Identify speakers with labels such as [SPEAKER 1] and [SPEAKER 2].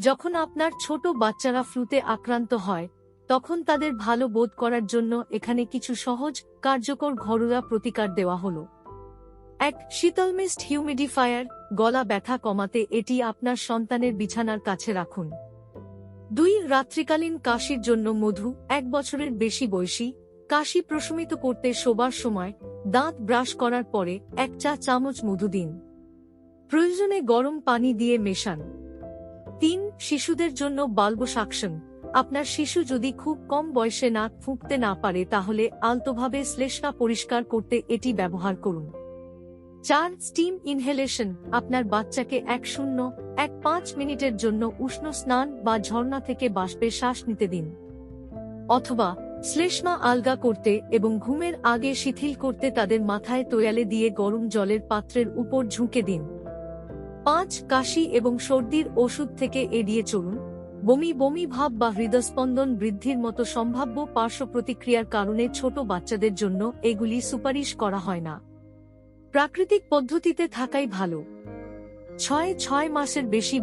[SPEAKER 1] যখন আপনার ছোট বাচ্চারা ফ্লুতে আক্রান্ত হয়, তখন তাদের ভালো বোধ করার জন্য এখানে কিছু সহজ, কার্যকর ঘরোয়া প্রতিকার দেওয়া হলো। এক, শীতল মিস্ট হিউমিডিফায়ার, গলা ব্যথা কমাতে এটি আপনার সন্তানের বিছানার কাছে রাখুন। দুই, রাত্রিকালীন কাশির জন্য মধু, এক বছরের বেশি বয়সী, কাশি প্রশমিত করতে শোবার সময়, দাঁত ব্রাশ করার পরে এক চা চামচ মধু দিন। প্রয়োজনে গরম পানি দিয়ে মেশান। তিন শিশুদের জন্য বাল্বসাকশন আপনার শিশু যদি খুব কম বয়সে নাক ফুঁকতে না পারে তাহলে আলতোভাবে শ্লেষ্মা পরিষ্কার করতে এটি ব্যবহার করুন। চার, স্টিম ইনহেলেশন। আপনার বাচ্চাকে এক শূন্য, এক পাঁচ মিনিটের জন্য উষ্ণ স্নান বা ঝর্ণা থেকে বাষ্পে শ্বাস নিতে দিন। অথবা, শ্লেষ্মা আলগা করতে এবং ঘুমের আগে শিথিল করতে তাদের মাথায় তোয়ালে দিয়ে গরম জলের পাত্রের উপর ঝুঁকে দিন। পাঁচ কাশি এবং সর্দির ওষুধ থেকে এড়িয়ে চলুন। বমি বমি ভাব বা হৃদস্পন্দন বৃদ্ধির মতো সম্ভাব্য পার্শ্ব প্রতিক্রিয়ার কারণে ছোট বাচ্চাদের জন্য এগুলি সুপারিশ করা হয় না। প্রাকৃতিক পদ্ধতিতে থাকাই ভালো। ছয় ছয় মাসের বেশি